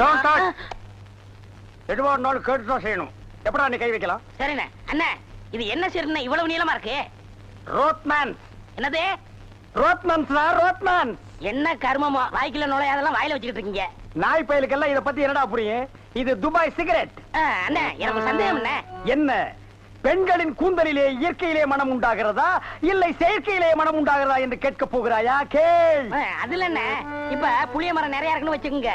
Don't touch. எதுவா இருந்தாலும் கேட்டு தான் செய்யணும். எப்படா நீ கை வைக்கலாம்? சரிண்ணே. அண்ணே இது என்ன சீர்னு இவ்வளவு நீளமா இருக்கு? ரோத்மேன் என்னது? ரோத்மன் சார் ரோத்மன் என்ன கர்மமோ? வாய்க்குள்ள நுழையாதெல்லாம் வாயில வச்சுக்கிட்டு இருக்கீங்க. நாய் பயலுக்கெல்லாம் இத பத்தி என்னடா புரியும்? இது துபாய் சிகரெட். அண்ணே எனக்கு சந்தேகம் என்ன? பெண்களின் கூந்தலிலே இயற்கையிலே மனம் உண்டாகிறதா? இல்லை செயற்கையிலே மனம் உண்டாகிறதா என்று கேட்க போகிறாயா? கேள். அதுல என்ன இப்ப புளிய மரம் நிறைய இருக்குன்னு வச்சுக்கோங்க.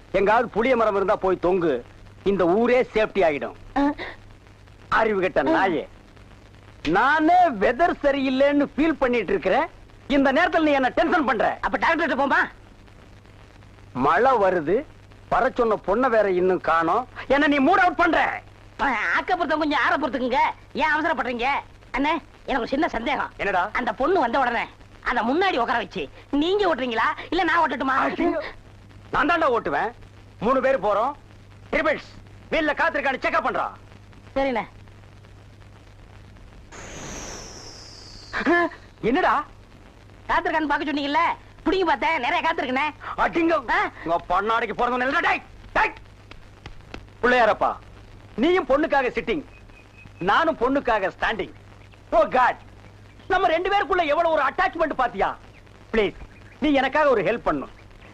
எங்காவது புளிய மரம் இருந்தா போய் தொங்கு. இந்த ஊரே சேஃப்டி ஆகிடும் அறிவு கெட்ட நாயே. நானே வெதர் சரியில்லைன்னு ஃபீல் பண்ணிட்டு இருக்கிறேன். இந்த நேரத்துல நீ என்ன டென்ஷன் பண்ற. அப்ப டாக்டர் போமா மழை வருது. வர சொன்ன பொண்ண வேற இன்னும் காணோம். என்ன நீ மூட் அவுட் பண்ற. ஆக்கப்புறத்தம் கொஞ்சம் ஆற பொறுத்துக்குங்க? ஏன் அவசரப்படுறீங்க? அண்ணே எனக்கு ஒரு சின்ன சந்தேகம். என்னடா? அந்த பொண்ணு வந்த உடனே அந்த முன்னாடி உட்கார வச்சு நீங்க ஓட்டுறீங்களா? இல்ல நான் ஓட்டட்டுமா? நான் தாண்டா ஓட்டுவேன். மூணு பேர் போறோம். ட்ரிபிள்ஸ் வீல்ல காத்திருக்கான்னு செக்அப் பண்றான். சரிண்ணே. என்னடா? காத்திருக்கான்னு பார்க்க சொன்னீங்கல்ல? புடிங்க பார்த்தேன் நிறைய காத்திருக்கனே அடிங்க? உங்க பொண்ணாடிக்கு பிறந்தவன் டேய் டேய். பிள்ளையாரப்பா நீயும் பொண்ணுக்காக சிட்டிங் நானும் பொண்ணுக்காக ஸ்டாண்டிங் ஓ காட் நம்ம ரெண்டு பேருக்குள்ள எவ்வளவு ஒரு அட்டாச்மெண்ட் பாத்தியா? ப்ளீஸ் நீ எனக்காக ஒரு ஹெல்ப் பண்ணும்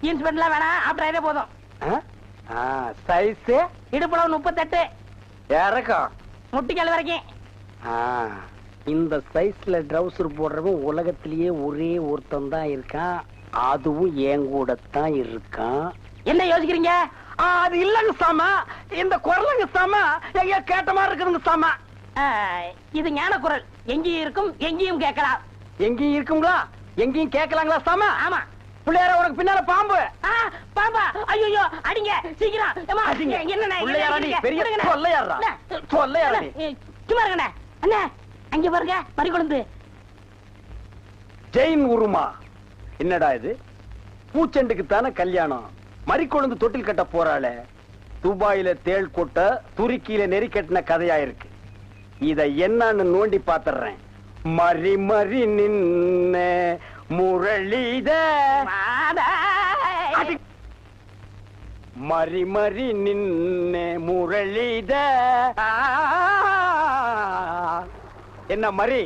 jeans பேண்ட்லாம் வேணாம் ஆப்டர் ஆயிட்டே போதும் சைஸ் இடுப்புல முப்பத்தெட்டு. இறக்கம். முட்டிக்கால் வரைக்கும். இந்த சைஸ்ல ட்ரவுசர் போடுறவன் உலகத்திலேயே ஒரே ஒருத்தன் தான் இருக்கான். அதுவும் என் கூட தான் இருக்கான். என்ன யோசிக்கிறீங்க? ஆ, அது இல்லங்க சாமா. இந்த குரலுங்க சாமா. எங்கேயோ கேட்ட மாதிரி இருக்குதுங்க சாமா. இது ஞான குரல். எங்கேயும் இருக்கும் எங்கேயும் கேட்கலாம். எங்கேயும் இருக்குங்களா? எங்கேயும் கேட்கலாங்களா சாமா? ஆமா. பிள்ளையார உனக்கு பின்னால பாம்பு. ஆ, பாப்பா ஐயோ அடிங்க சீக்கிரம்? என்னண்ணே, பெரிய? அண்ணே, சும்மா அங்க பாருங்க பறி கொழுந்து ஜெயின் உருமா. என்னடா இது? பூச்செண்டுக்கு தானே கல்யாணம்? மறிக்கொழுந்து தொட்டில் கட்ட போறாளே. துபாயில தேள் கொட்ட துருக்கியில நெறி கட்டின கதையா இருக்கு. இத என்னன்னு நோண்டி பாத்துறேன். மறி மறி நின்ன. முரளித. மறி மறி நின்ன முரளித. என்ன மறி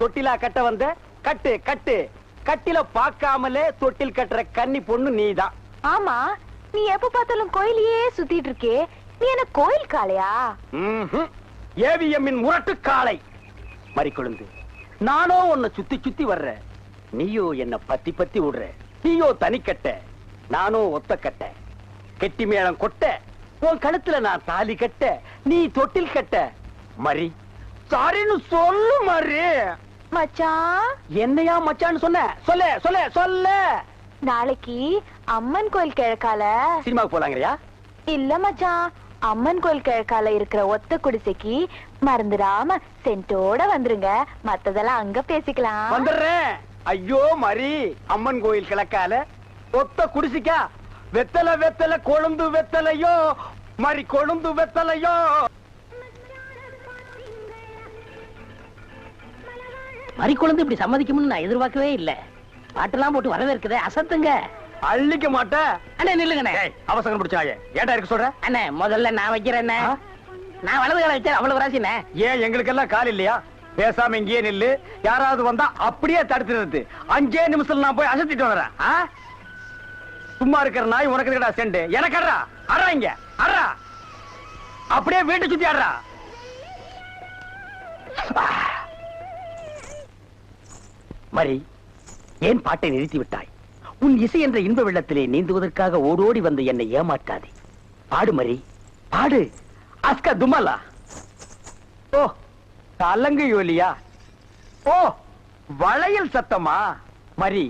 தொட்டிலா கட்ட வந்த? கட்டு கட்டு. கட்டில பார்க்காமலே தொட்டில் கட்டுற கன்னி பொண்ணு நீதான். ஆமா நீ எப்ப பார்த்தாலும் கோயிலையே சுத்திட்டு இருக்கே. நீ என்ன கோயில் காளையா. ஏவிஎம்மின் முரட்டு காளை. மறிக்கொழுந்து. நானோ உன்னை சுத்தி சுத்தி வர்ற நீயோ என்ன பத்தி பத்தி விடுற. நீயோ தனிக்கட்ட நானோ ஒத்த கட்ட. கெட்டி மேளம் கொட்ட உன் கழுத்துல நான் தாலி கட்ட நீ தொட்டில் கட்ட. மறி சாரின்னு சொல்லு மறி மச்சான் என்னையா மச்சான்னு சொன்ன? சொல்ல சொல்ல சொல்ல. நாளைக்கு அம்மன் கோயில் கிழக்கால. சினிமாவுக்கு போலாங்கறியா? இல்ல மச்சான் அம்மன் கோயில் கிழக்கால இருக்கிற ஒத்த குடிசைக்கு மறந்துடாம சென்ட்டோட வந்துருங்க. மத்ததெல்லாம் அங்க பேசிக்கலாம். வந்துடுறேன். ஐயோ மரி. அம்மன் கோயில் கிழக்கால. ஒத்த குடிசிக்கா. வெத்தல வெத்தல கொழுந்து வெத்தலையோ. மரி கொழுந்து வெத்தலையோ. மறிக்குழந்து இப்படி சம்மதிக்கும்னு நான் எதிர்பார்க்கவே இல்ல. பாட்டெல்லாம் போட்டு வரவேற்குதே அசத்துங்க. அள்ளிக்க மாட்டேன் அண்ணே நில்லுங்கண்ணே. அவசரம் பிடிச்சாயே. ஏன்டா இருக்க சொல்ற? அண்ணே முதல்ல நான் வைக்கிறேண்ணே. ஆ? நான் வலது கால வச்சேன் அவ்வளவு ராசிண்ணே. ஏன் எங்களுக்கெல்லாம் கால் இல்லையா? பேசாம இங்கேயே நில்லு. யாராவது வந்தா அப்படியே தடுத்து அஞ்சே நிமிஷத்துல நான் போய் அசத்திட்டு வந்துறேன். சும்மா இருக்கிற நாய் உனக்கு இருக்கடா செண்டு. எனக்கு அடா அடா இங்க. அடா அப்படியே வீட்டு சுத்தி அடா மரி ஏன் பாட்டை நிறுத்தி விட்டாய்? உன் இசை என்ற இன்ப வெள்ளத்திலே நீந்துவதற்காக ஓடோடி வந்து என்னை ஏமாற்றாதே. பாடு மரி. பாடு. அஸ்கா துமாலா ஓ தலங்கு யோலியா? ஓ வளையல் சத்தமா? மரி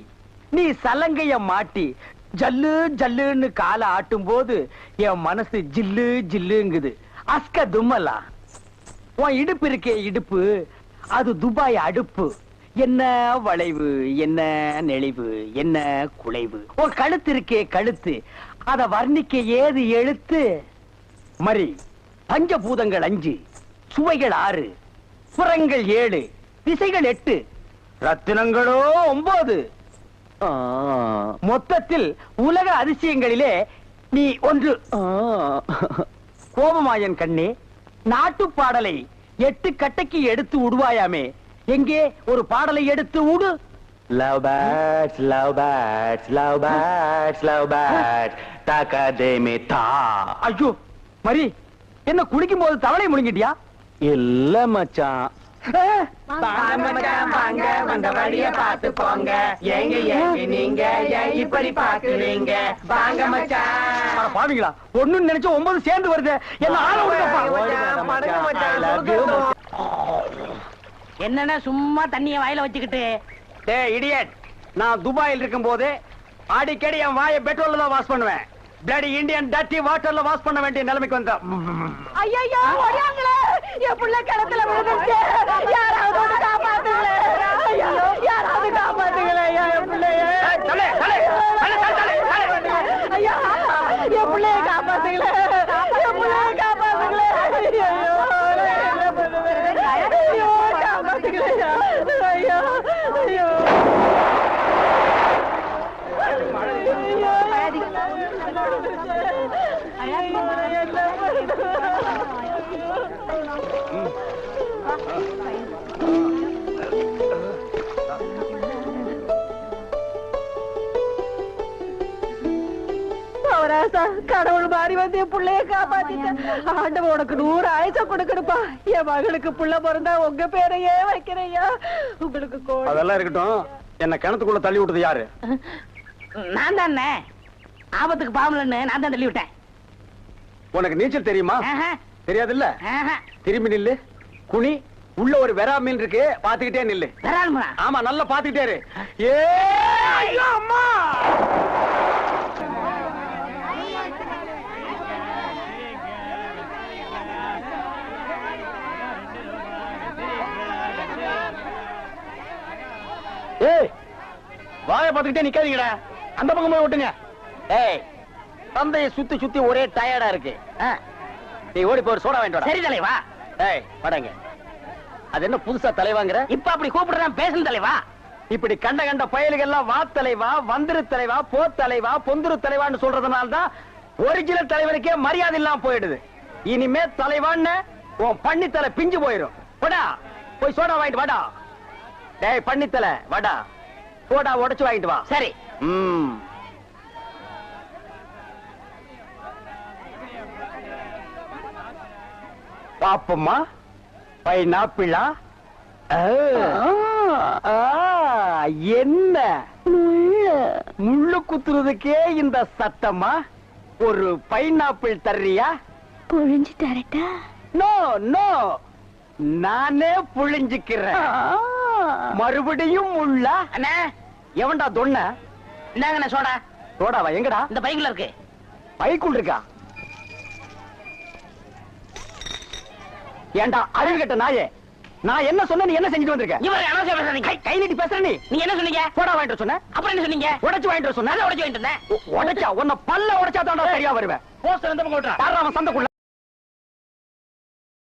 நீ சலங்கைய மாட்டி ஜல்லு ஜல்லுன்னு காலை ஆட்டும் போது என் மனசு ஜில்லு ஜில்லுங்குது. அஸ்க தும்மலா? உன் இடுப்பு இருக்கே இடுப்பு அது துபாய் அடுப்பு. என்ன வளைவு என்ன நெளிவு என்ன குலைவு? உன் கழுத்து இருக்கே கழுத்து அத வர்ணிக்க ஏது எழுத்து? மரி பஞ்சபூதங்கள் அஞ்சு சுவைகள் ஆறு. புறங்கள் ஏழு திசைகள் எட்டு ரத்தினங்களோ ஒன்பது மொத்தத்தில் உலக அதிசயங்களிலே நீ ஒன்று கோபமாயன் கண்ணே நாட்டு பாடலை எட்டு கட்டைக்கு எடுத்து விடுவாயாமே எங்கே ஒரு பாடலை எடுத்து விடு Love birds, love birds, love birds, love birds. Takademi ta. ஐயோ மரி என்ன குளிக்கும் போது தவளை முழுங்கிட்டியா இல்ல மச்சான். வாங்க வந்த வழிய பார்த்து போங்க. ஏங்க ஏங்க நீங்க. இப்படி பாக்குறீங்க வாங்க மச்சான். பாவீங்களா. ஒண்ணு நினைச்சு ஒன்பது சேர்ந்து வருது. என்ன ஆள என்னன்னா சும்மா தண்ணிய வாயில வச்சுக்கிட்டு. டேய் இடியட் நான் துபாயில் இருக்கும் போது அடிக்கடி என் வாயை பெட்ரோல்ல தான் வாஷ் பண்ணுவேன். பிளடி இந்தியன் டட்டி வாட்டர்ல வாஷ் பண்ண வேண்டிய நிலைமைக்கு வந்தேன். ஐயோ என் புள்ள கிணத்துல விழுந்துச்சு யாராவது வந்து காப்பாத்துங்களே. யாராவது காப்பாத்துங்களே என் பிள்ளைய. ஐயா என் பிள்ளைய காப்பாத்துங்களே. என் பிள்ளைய காப்பாத்துங்களே. ஐயோ என்ன பண்ணுவேன்? ஐயோ காப்பாத்துங்களே ஐயோ ஐயோ. அவராசா கடவுள் மாதிரி வந்து என் பிள்ளைய காப்பாத்திட்டேன் ஆண்டவன் உனக்கு நூறு ஆயுச கொடுக்கணுப்பா என் மகளுக்கு புள்ள பிறந்தா உங்க பேரையே வைக்கிறையா உங்களுக்கு கோடி அதெல்லாம் இருக்கட்டும். என்ன கிணத்துக்குள்ள தள்ளி விட்டது யாரு? நான் தானே. ஆபத்துக்கு பாவலன்னு நான் தான் தள்ளி விட்டேன். உனக்கு நீச்சல் தெரியுமா? தெரியாதுல்ல. திரும்பி நில்லு. குனி உள்ள ஒரு வெறா மீன் இருக்கு. பாத்துக்கிட்டே நில்லு? ஆமா நல்லா பாத்துக்கிட்டே ஏ ஐயோ அம்மா! வாய பாத்துக்கிட்டே நிக்காதீங்கடா. அந்த பக்கம் போய் விட்டுங்க ஏய் தந்தைய சுத்தி சுத்தி ஒரே டயர்டா இருக்கு. நீ ஓடி போய் சோடா வாடா. சரி தலைவா. ஏய் வாடங்க அது என்ன புதுசா தலைவாங்கிற? இப்ப அப்படி கூப்பிடுறேன் பேசும் தலைவா. இப்படி கண்ட கண்ட பயலுகெல்லாம் வா தலைவா வந்திரு தலைவா போ தலைவா பொந்துரு தலைவான்னு சொல்றதுனால தான் ஒரிஜினல் தலைவனுக்கே மரியாதை இல்லாம போயிடுது. இனிமே தலைவான்னு உன் பண்ணித்தலை பிஞ்சு போயிரும். போடா போய் சோடா வாங்கிட்டு வாடா. டேய் பண்ணித்தலை வாடா. சோடா உடைச்சு வாங்கிட்டு வா. சரி. ம். பாப்பம்மா. பைனாப்பிளா? என்ன? முள்ளு குத்துறதுக்கே இந்த சத்தமா ஒரு பைனாப்பிள் தர்றியா? புழிஞ்சு தரட்டா? No no. நானே புழிஞ்சுக்கிறேன். மறுபடியும் முள்ள அண்ணா. எவன்டா தொன்ன? இந்தாங்கண்ணே சோடா. சோடாவா எங்கடா? இந்த பைக்குள்ள இருக்கு. பைக்குள் இருக்கா? ஏண்டா அறிவு கட்ட நாயே. நான் என்ன சொன்ன நீ என்ன செஞ்சுட்டு வந்திருக்க? இவர் அனாவசியம் பேசுறீங்க கை நீட்டி பேசுற நீ. நீங்க என்ன சொன்னீங்க? போடா வாங்கிட்டு சொன்ன. அப்புறம் என்ன சொன்னீங்க? உடைச்சு வாங்கிட்டு சொன்ன. உடைச்சு வாங்கிட்டு இருந்தேன் உடைச்சா உன்னை பல்ல உடைச்சா தான் சரியா வருவேன். போஸ்டர் வந்து யாரா அவன் சந்தைக்குள்ள?